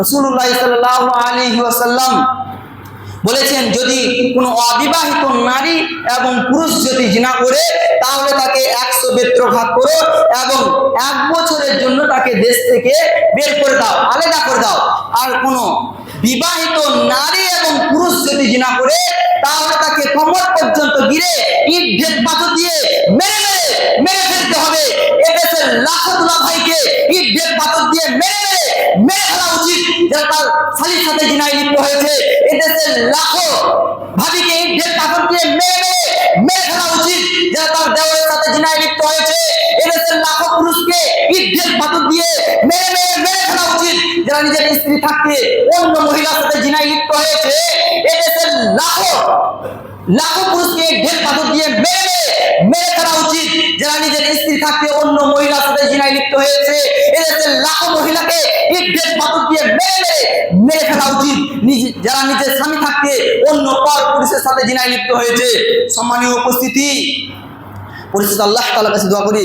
রসুল্লাহ সাল্লাহ আলী বলেছেন, যদি কোনো অবিবাহিত নারী এবং পুরুষ যদি জিনা করে, তাহলে তাকে একশো বেত্রঘাত করো এবং এক বছরের জন্য তাকে দেশ থেকে বের করে দাও, আলাদা করে দাও। আর কোনো বিবাহিত নারী এবং পুরুষ যদি জিনা করে, তাহলে তাকে কমর পর্যন্ত গিরে ইট পাথর দিয়ে মেরে মেরে মেরে ফেলতে হবে। এদেশের লাখো দুলা ভাইকে উচিত যারা সাথে জিনায় লিপ্ত হয়েছে। এদেশের লাখো ভাবিকে ইট ঢেক পাথর দিয়ে মেরে মেরে মেরে ফেলা উচিত যারা তার দেওয়ারের সাথে জিনায় লিপ্ত হয়েছে। এদেশের লাখো পুরুষকে ইট ঢেক পাথর দিয়ে মেরে মেরে মেরে ফেলা উচিত যারা নিজের স্ত্রী থাকতে অন্য মহিলার সাথে জিনায় লিপ্ত হয়েছে। এদেশের লাখো লাখো পুরুষকে ঢের পাথর দিয়ে মেরে মেরে ফেলা উচিত যারা নিজের স্ত্রী থাকতে অন্য মহিলার সাথে জিনায় লিপ্ত হয়েছে। লাখো মহিলাকে ইট ঢের পাথর দিয়ে মেরে মেরে মেরে ফেলা উচিত। যারা নিজের স্বামী থাকতে অন্য পর পুরুষের সাথে জিনায় লিপ্ত হয়েছে। সম্মানীয় উপস্থিতি, পরিচিত আল্লাহ তালা কাছে দোয়া করি।